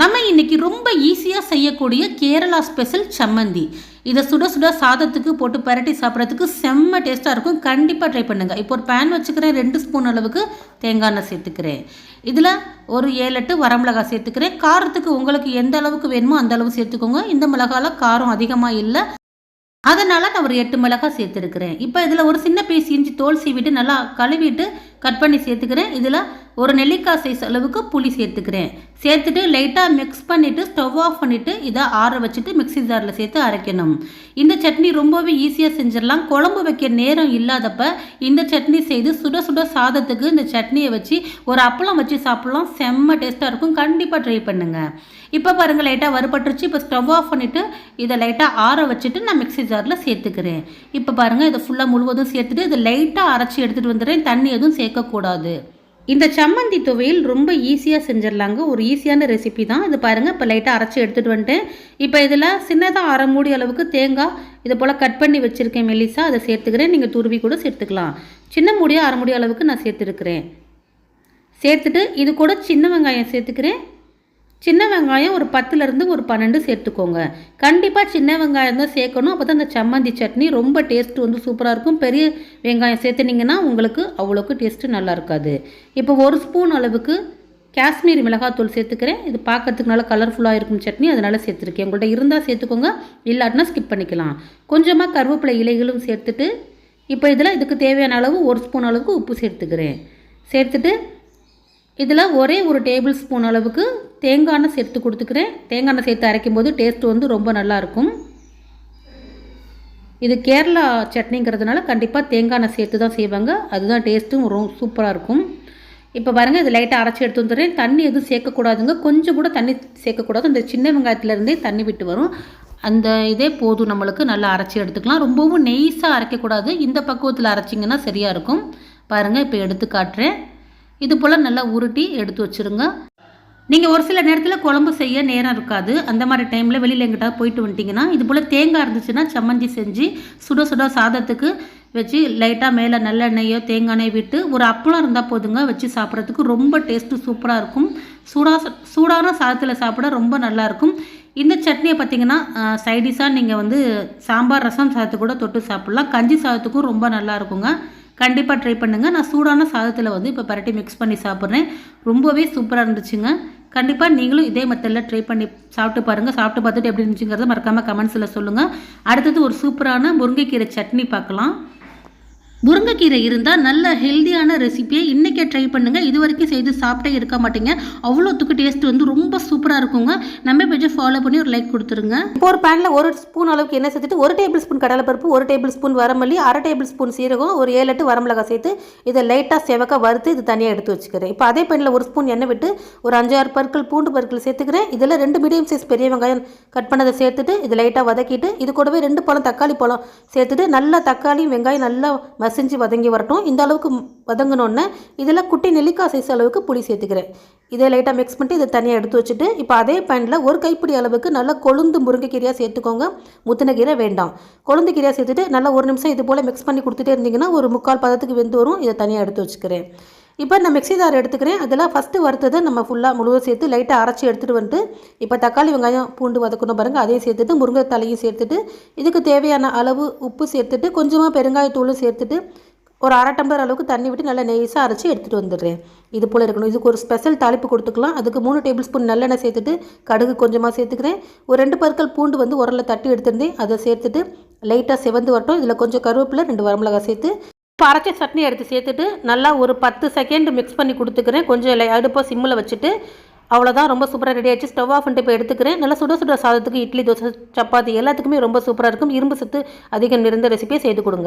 நம்ம இன்னைக்கு ரொம்ப ஈஸியாக செய்யக்கூடிய கேரளா ஸ்பெஷல் சம்மந்தி. இதை சுட சுட சாதத்துக்கு போட்டு பரட்டி சாப்பிட்றதுக்கு செம்ம டேஸ்ட்டாக இருக்கும். கண்டிப்பாக ட்ரை பண்ணுங்கள் இப்போ ஒரு பேன் வச்சுக்கிறேன். ரெண்டு ஸ்பூன் அளவுக்கு தேங்காய் எண்ணெய் சேர்த்துக்கிறேன். இதில் ஒரு ஏழு எட்டு வரமிளகாய் சேர்த்துக்கிறேன். காரத்துக்கு உங்களுக்கு எந்த அளவுக்கு வேணுமோ அந்த அளவு சேர்த்துக்கோங்க. இந்த மிளகாவில் காரம் அதிகமாக இல்லை. அதனால் நான் ஒரு எட்டு மிளகாய் சேர்த்துருக்கிறேன். இப்போ இதில் ஒரு சின்ன பீஸ் இஞ்சி தோல் சீவிட்டு நல்லா கழுவிட்டு கட் பண்ணி சேர்த்துக்கிறேன். இதில் ஒரு நெல்லிக்காய் சைஸ் அளவுக்கு புளி சேர்த்துக்கிறேன். சேர்த்துட்டு லைட்டாக மிக்ஸ் பண்ணிவிட்டு ஸ்டவ் ஆஃப் பண்ணிவிட்டு இதை ஆற வச்சுட்டு மிக்ஸி ஜாரில் சேர்த்து அரைக்கணும். இந்த சட்னி ரொம்பவே ஈஸியாக செஞ்சிடலாம். குழம்பு வைக்க நேரம் இல்லாதப்ப இந்த சட்னி செய்து சுட சுட சாதத்துக்கு இந்த சட்னியை வச்சு ஒரு அப்பளம் வச்சு சாப்பிட்லாம். செம்ம டேஸ்ட்டாக இருக்கும். கண்டிப்பாக ட்ரை பண்ணுங்கள் இப்போ பாருங்கள் லைட்டாக வறுபட்டுருச்சு. இப்போ ஸ்டவ் ஆஃப் பண்ணிவிட்டு இதை லைட்டாக ஆற வச்சுட்டு நான் மிக்ஸி ஜாரில் சேர்த்துக்கிறேன். இப்போ பாருங்கள் இதை ஃபுல்லாக முழுவதும் சேர்த்துட்டு இதை லைட்டாக அரைச்சி எடுத்துகிட்டு வந்துடுறேன். தண்ணி எதுவும் சேர்க்கக்கூடாது. இந்த சம்மந்தி துவையல் ரொம்ப ஈஸியாக செஞ்சிடலாங்க. ஒரு ஈஸியான ரெசிபி தான். இது பாருங்கள் இப்போ லைட்டாக அரைச்சி எடுத்துகிட்டு வந்துட்டேன். இப்போ இதில் சின்னதாக அரை மூடி அளவுக்கு தேங்காய் இதை போல் கட் பண்ணி வச்சுருக்கேன் மெல்லிசா. அதை சேர்த்துக்கிறேன். நீங்கள் துருவி கூட சேர்த்துக்கலாம். சின்ன மூடியாக அரை மூடி அளவுக்கு நான் சேர்த்துருக்குறேன். சேர்த்துட்டு இது கூட சின்ன வெங்காயம் சேர்த்துக்கிறேன். சின்ன வெங்காயம் ஒரு பத்துலேருந்து ஒரு பன்னெண்டு சேர்த்துக்கோங்க. கண்டிப்பாக சின்ன வெங்காயம் தான் சேர்க்கணும். அப்போ தான் அந்த சம்மந்தி சட்னி ரொம்ப டேஸ்ட் வந்து சூப்பராக இருக்கும். பெரிய வெங்காயம் சேர்த்துனிங்கன்னா உங்களுக்கு அவ்வளோக்கு டேஸ்ட்டு நல்லா இருக்காது. இப்போ ஒரு ஸ்பூன் அளவுக்கு காஷ்மீரி மிளகாத்தூள் சேர்த்துக்கிறேன். இது பார்க்கறதுக்கு நல்லா கலர்ஃபுல்லாக இருக்கும் சட்னி. அதனால் சேர்த்துருக்கேன். உங்கள்கிட்ட இருந்தால் சேர்த்துக்கோங்க. இல்லாட்டினா ஸ்கிப் பண்ணிக்கலாம். கொஞ்சமாக கருவேப்பிலை இலைகளும் சேர்த்துட்டு இப்போ இதில் இதுக்கு தேவையான அளவு ஒரு ஸ்பூன் அளவுக்கு உப்பு சேர்த்துக்கிறேன். சேர்த்துட்டு இதில் ஒரே ஒரு டேபிள் ஸ்பூன் அளவுக்கு தேங்காய் எண்ணெய் சேர்த்து கொடுத்துக்கிறேன். தேங்காய் எண்ணெய் சேர்த்து அரைக்கும் போது டேஸ்ட் வந்து ரொம்ப நல்லாயிருக்கும். இது கேரளா சட்னிங்கிறதுனால கண்டிப்பாக தேங்காய் எண்ணெய் சேர்த்து தான் செய்வாங்க. அதுதான் டேஸ்ட்டும் ரொம்ப சூப்பராக இருக்கும். இப்போ பாருங்கள் இது லைட்டாக அரைச்சி எடுத்து வந்துடுறேன். தண்ணி எதுவும் சேர்க்கக்கூடாதுங்க. கொஞ்சம் கூட தண்ணி சேர்க்கக்கூடாது. அந்த சின்ன வெங்காயத்துலேருந்தே தண்ணி விட்டு வரும். அந்த இதே போதும் நம்மளுக்கு. நல்லா அரைச்சி எடுத்துக்கலாம். ரொம்பவும் நெய்ஸாக அரைக்கக்கூடாது. இந்த பக்குவத்தில் அரைச்சிங்கன்னா சரியாக இருக்கும். பாருங்கள் இப்போ எடுத்து காட்டுறேன். இது போல் நல்லா உருட்டி எடுத்து வச்சுருங்க. நீங்கள் ஒரு சில நேரத்தில் குழம்பு செய்ய நேரம் இருக்காது. அந்த மாதிரி டைமில் வெளியில் எங்கிட்ட போயிட்டு வந்துட்டிங்கன்னா இது போல் தேங்காய் இருந்துச்சுன்னா சம்மந்தி செஞ்சு சுட சுட சாதத்துக்கு வச்சு லைட்டாக மேலே நல்லெண்ணெயோ தேங்காய் எண்ணெய் விட்டு ஒரு அப்பளம் இருந்தால் போதுங்க வச்சு சாப்பிட்றதுக்கு ரொம்ப டேஸ்ட்டு சூப்பராக இருக்கும். சூடாக சூடான சாதத்தில் சாப்பிட ரொம்ப நல்லாயிருக்கும் இந்த சட்னியை பார்த்தீங்கன்னா சைடிஷாக நீங்கள் வந்து சாம்பார் ரசம் சாதத்து கூட தொட்டு சாப்பிட்லாம். கஞ்சி சாதத்துக்கும் ரொம்ப நல்லா இருக்குங்க. கண்டிப்பாக ட்ரை பண்ணுங்கள் நான் சூடான சாதத்தில் வந்து இப்போ பரட்டி மிக்ஸ் பண்ணி சாப்பிட்றேன். ரொம்பவே சூப்பராக இருந்துச்சுங்க. கண்டிப்பாக நீங்களும் இதே மெத்தடில் ட்ரை பண்ணி சாப்பிட்டு பாருங்கள் சாப்பிட்டு பார்த்துட்டு எப்படி இருந்துச்சுங்கிறத மறக்காமல் கமெண்ட்ஸில் சொல்லுங்கள் அடுத்தது ஒரு சூப்பரான முருங்கைக்கீரை சட்னி பார்க்கலாம். முருங்கைக்கீரை இருந்தால் நல்ல ஹெல்த்தியான ரெசிபியை இன்றைக்கே ட்ரை பண்ணுங்கள் இது வரைக்கும் செய்து சாப்பிட்டே இருக்க மாட்டீங்க. அவ்வளோத்துக்கு டேஸ்ட் வந்து ரொம்ப சூப்பராக இருக்குங்க. நம்ம பேஜை ஃபாலோ பண்ணி ஒரு லைக் கொடுத்துருங்க. இப்போ ஒரு பேனில் ஒரு ஸ்பூன் அளவுக்கு எண்ணெய் சேர்த்துட்டு ஒரு டேபிள் ஸ்பூன் கடலைப்பருப்பு ஒரு டேபிள் ஸ்பூன் வரமல்லி அரை டேபிள் ஸ்பூன் சீரகம் ஒரு ஏழு எட்டு வரமிளகாய் சேர்த்து இதை லைட்டாக செவக்க வறுத்து இது தனியாக எடுத்து வச்சுக்கிறேன். இப்போ அதே பேனில் ஒரு ஸ்பூன் எண்ணெய் விட்டு ஒரு அஞ்சாறு பற்கள் பூண்டு பற்கள் சேர்த்துக்கிறேன். இதில் ரெண்டு மீடியம் சைஸ் பெரிய வெங்காயம் கட் பண்ணதை சேர்த்துட்டு இது லைட்டாக வதக்கிட்டு இது கூடவே ரெண்டு பழம் தக்காளி பழம் சேர்த்துட்டு நல்லா தக்காளி வெங்காயம் நல்லா மசிஞ்சு வதங்கி வரட்டும். இந்த அளவுக்கு வதங்கினோன்னே இதில் குட்டி நெல்லிக்காய் சைஸ் அளவுக்கு புளி சேர்த்துக்கிறேன். இதை லைட்டாக மிக்ஸ் பண்ணிட்டு இதை தனியாக எடுத்து வச்சுட்டு இப்போ அதே பேனில் ஒரு கைப்பிடி அளவுக்கு நல்லா கொழுந்து முருங்கைக்கீரையாக சேர்த்துக்கோங்க. முத்தின கீரை வேண்டாம். கொழுந்து கீரையாக சேர்த்துட்டு நல்லா ஒரு நிமிஷம் இது போல் மிக்ஸ் பண்ணி கொடுத்துட்டே இருந்தீங்கன்னா ஒரு முக்கால் பதத்துக்கு வெந்து வரும். இதை தனியாக எடுத்து வச்சுக்கிறேன். இப்போ நான் மிக்சி ஜார் எடுத்துக்கிறேன். அதில் ஃபஸ்ட்டு வறுத்ததை நம்ம ஃபுல்லாக முழுவதும் சேர்த்து லைட்டாக அரைச்சி எடுத்துகிட்டு வந்துட்டு இப்போ தக்காளி வெங்காயம் பூண்டு வதக்கணும் பாருங்கள் அதையும் சேர்த்துட்டு முருங்கை தலையும் சேர்த்துட்டு இதுக்கு தேவையான அளவு உப்பு சேர்த்துட்டு கொஞ்சமாக பெருங்காயத்தூளும் சேர்த்துட்டு ஒரு அரை டம்ளர் அளவுக்கு தண்ணி விட்டு நல்லா நெய்ஸாக அரைச்சி எடுத்துகிட்டு வந்துடுறேன். இது போல் இருக்கணும். இதுக்கு ஒரு ஸ்பெஷல் தாளிப்பு கொடுத்துக்கலாம். அதுக்கு மூணு டேபிள் ஸ்பூன் நல்லெண்ணெய் சேர்த்துட்டு கடுகு கொஞ்சமாக சேர்த்துக்கிறேன். ஒரு ரெண்டு பற்கள் பூண்டு வந்து உரலில் தட்டி எடுத்துருந்தேன். அதை சேர்த்துட்டு லைட்டாக செவந்து வரட்டும். இதில் கொஞ்சம் கருவேப்பிலை ரெண்டு வரமிளகாய் சேர்த்து இப்போ அரைச்ச சட்னி எடுத்து சேர்த்துட்டு நல்லா ஒரு பத்து செகண்ட் மிக்ஸ் பண்ணி கொடுத்துக்கிறேன். கொஞ்சம் இல்லை அடுப்பை சிம்மில் வச்சுட்டு அவ்வளோதான் ரொம்ப சூப்பராக ரெடி ஆச்சு ஸ்டவ் ஆஃப் பண்ணிட்டு இப்போ எடுத்துக்கிறேன். நல்லா சுட சுட சாதத்துக்கு இட்லி தோசை சப்பாத்தி எல்லாத்துக்குமே ரொம்ப சூப்பராக இருக்கும். இரும்பு சத்து அதிகம் நிறைந்த ரெசிபியை செய்து கொடுங்க.